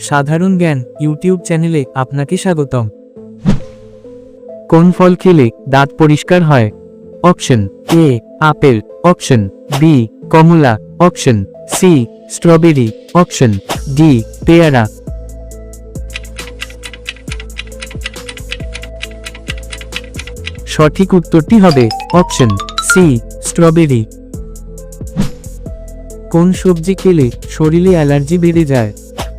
সাধারণ জ্ঞান ইউটিউব চ্যানেলে আপনাকে স্বাগতম। কোন ফল খেলে দাঁত পরিষ্কার হয়? Option A, apple. Option B, Kamala. Option C, strawberry. Option D, পেয়ারা। সঠিক উত্তরটি হবে অপশন সি, স্ট্রবেরি। কোন সবজি খেলে শরীরে অ্যালার্জি বেড়ে যায়?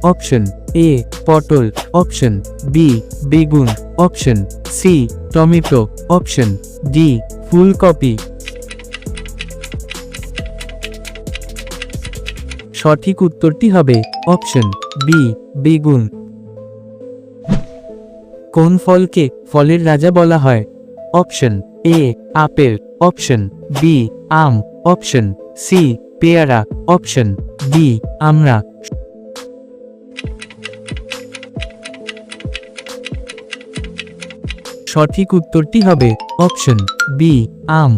অপশন এ, পটল, অপশন বি, বেগুন, option C, tomato, option D, ফুলকপি। সঠিক উত্তরটি হবে অপশন বি, বেগুন। কোন ফলকে ফলের রাজা বলা হয়? Option A, apple, option B, um, option C, পেয়ারা, অপশন ডি আমরা সঠিক উত্তরটি হবে অপশন বি, আম।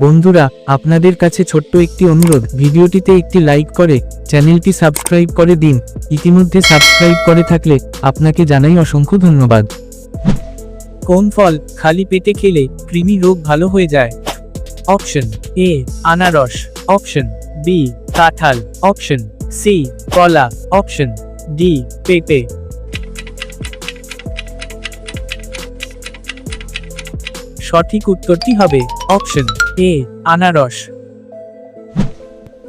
বন্ধুরা, আপনাদের কাছে ছোট্ট একটি অনুরোধ, ভিডিওটিতে একটি লাইক করে, চ্যানেলটি সাবস্ক্রাইব করে দিন। ইতিমধ্যে সাবস্ক্রাইব করে থাকলে, আপনাকে জানাই অসংখ্য ধন্যবাদ। কোন ফল খালি পেটে খেলে কৃমি রোগ ভালো হয়ে যায়? অপশন এ, আনারস। অপশন বি, কাঁঠাল। অপশন সি, কলা। অপশন ডি, পেঁপে। সঠিক উত্তরটি হবে অপশন এ, আনারস।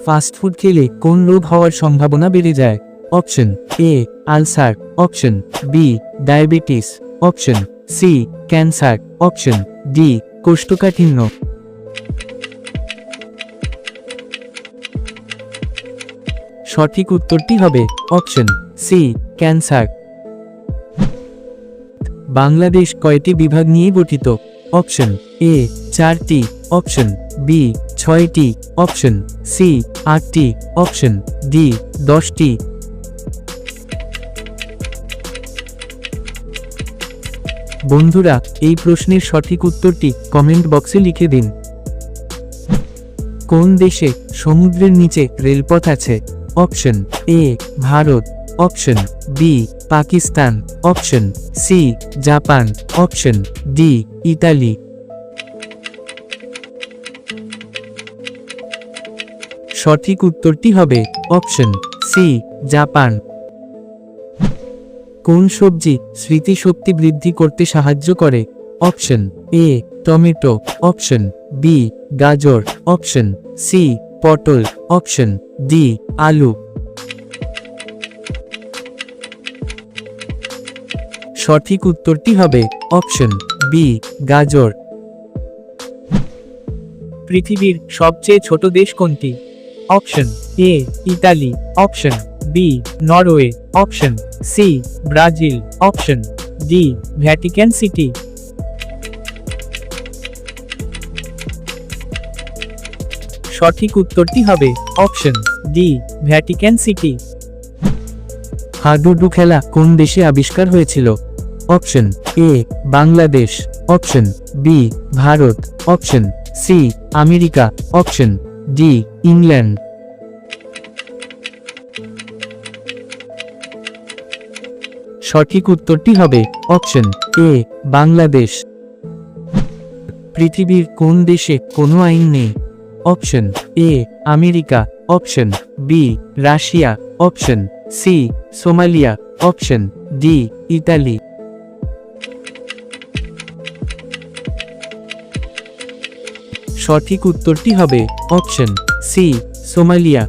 ফাস্ট ফুড খেলে কোন রোগ হওয়ার সম্ভাবনা বেড়ে যায়? Option A ulcer option B diabetes option C cancer option D কোষ্ঠকাঠিন্য। সঠিক উত্তরটি হবে অপশন সি ক্যান্সার বাংলাদেশ কয়টি বিভাগ নিয়ে গঠিত? অপশন এ চারটি অপশন, বি ছয়টি অপশন, সি আটটি অপশন, ডি দশটি। বন্ধুরা, এই প্রশ্নের সঠিক উত্তরটি কমেন্ট বক্সে লিখে দিন। কোন দেশে সমুদ্রের নিচে রেলপথ আছে? Option A, Bharat. Option B Pakistan option C Japan option D Italy. সঠিক উত্তরটি হবে অপশন সি জাপান। কোন সবজি স্মৃতিশক্তি বৃদ্ধি করতে সাহায্য করে? Option A tomato. Option B গাজর। অপশন সি পটল। অপশন ডি আলু। সঠিক উত্তরটি হবে অপশন বি, গাজর। পৃথিবীর সবচেয়ে ছোট দেশ কোনটি? Option A, Italy. Option B, Norway. Option C, Brazil. Option D, Vatican City. সঠিক উত্তরটি হবে অপশন ডি, ভ্যাটিক্যান সিটি। হাডুডু খেলা কোন দেশে আবিষ্কার হয়েছিল? Option A, Bangladesh, option B, Bharat, option C, America, option D, England. সঠিক উত্তরটি হবে অপশন এ, বাংলাদেশ। পৃথিবীর কোন দেশে কোনো আইন নেই? Option A, America. Option B, Russia. Option C, Somalia. Option D, Italy. সঠিক উত্তরটি হবে অপশন সি সোমালিয়া।